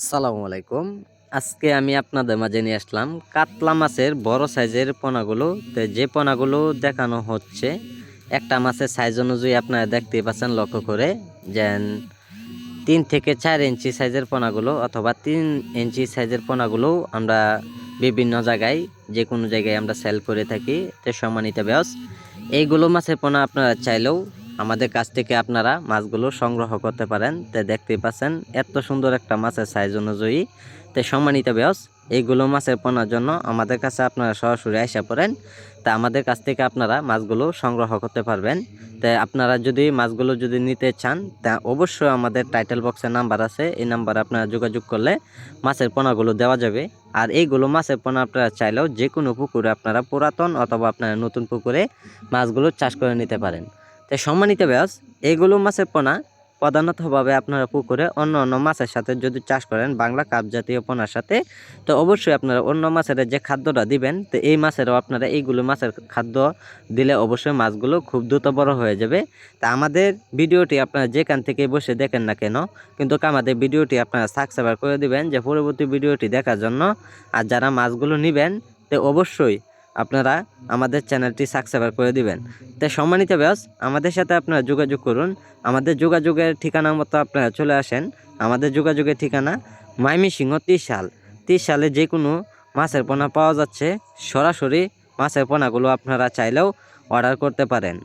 আসসালামু আলাইকুম। আজকে আমি আপনাদের মাঝে নিয়ে আসলাম কাতলা মাছের বড় সাইজের পোনাগুলো। তো যে পোনাগুলো দেখানো হচ্ছে, একটা মাছের সাইজ অনুযায়ী আপনারা দেখতে পাচ্ছেন, লক্ষ্য করে যেন তিন থেকে চার ইঞ্চি সাইজের পোনাগুলো অথবা তিন ইঞ্চি সাইজের পোনাগুলো আমরা বিভিন্ন জায়গায়, যে কোনো জায়গায় আমরা সেল করে থাকি। তো সম্মানিত ব্যাস এইগুলো মাছের পোনা আপনারা চাইলেও আমাদের কাছ থেকে আপনারা মাছগুলো সংগ্রহ করতে পারেন। তো দেখতেই পাচ্ছেন, এত সুন্দর একটা মাছের সাইজ অনুযায়ী। তো সম্মানিত ব্যাস এইগুলো মাছের পোনার জন্য আমাদের কাছে আপনারা সরাসরি আসা পড়েন। তা আমাদের কাছ থেকে আপনারা মাছগুলো সংগ্রহ করতে পারবেন। তা আপনারা যদি মাছগুলো যদি নিতে চান, তা অবশ্যই আমাদের টাইটেল বক্সের নাম্বার আছে। এই নাম্বারে আপনারা যোগাযোগ করলে মাছের পোনাগুলো দেওয়া যাবে। আর এইগুলো মাছের পোনা আপনারা চাইলেও যে কোনো পুকুরে আপনারা পুরাতন অথবা আপনারা নতুন পুকুরে মাছগুলো চাষ করে নিতে পারেন। তো সম্মানিত ব্যাস এইগুলো মাছের পোনা প্রধানতভাবে আপনারা পুকুরে অন্য অন্য মাছের সাথে যদি চাষ করেন, বাংলা কাপ জাতীয় পোনার সাথে, তো অবশ্যই আপনারা অন্য মাছের যে খাদ্যটা দিবেন, তো এই মাছেরও আপনারা এইগুলো মাছের খাদ্য দিলে অবশ্যই মাছগুলো খুব দ্রুত বড় হয়ে যাবে। তা আমাদের ভিডিওটি আপনারা যেখান থেকে বসে দেখেন না কেন, কিন্তু আমাদের ভিডিওটি আপনারা সাবস্ক্রাইব করে দিবেন, যে পরবর্তী ভিডিওটি দেখার জন্য। আর যারা মাছগুলো নেবেন, তো অবশ্যই আপনারা আমাদের চ্যানেলটি সাবস্ক্রাইব করে দিবেন। তো সম্মানিত ব্যাস আমাদের সাথে আপনারা যোগাযোগ করুন। আমাদের যোগাযোগের ঠিকানা মতো আপনারা চলে আসেন। আমাদের যোগাযোগের ঠিকানা মাইমিসিংহ ত্রিশ সাল ত্রিশ সালে যে কোনো মাছের পোনা পাওয়া যাচ্ছে। সরাসরি মাছের পোনাগুলো আপনারা চাইলেও অর্ডার করতে পারেন।